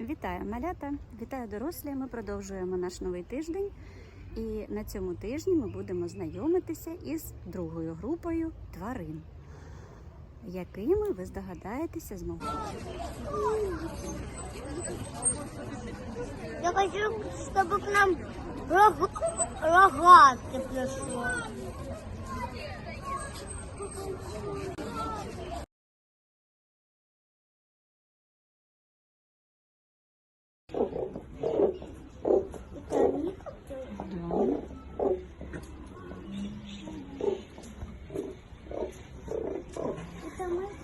Вітаю малята, вітаю дорослі. Ми продовжуємо наш новий тиждень. І на цьому тижні ми будемо знайомитися із другою групою тварин, якими ви здогадаєтеся з мого. Я хочу, чтобы к нам рог... рогатый пришел. Mama?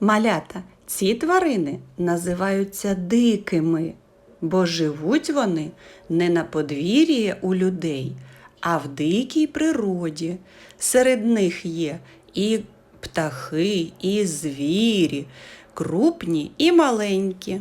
Малята, ці тварини називаються дикими, бо живуть вони не на подвір'ї у людей, а в дикій природі. Серед них є і птахи, і звірі, крупні і маленькі.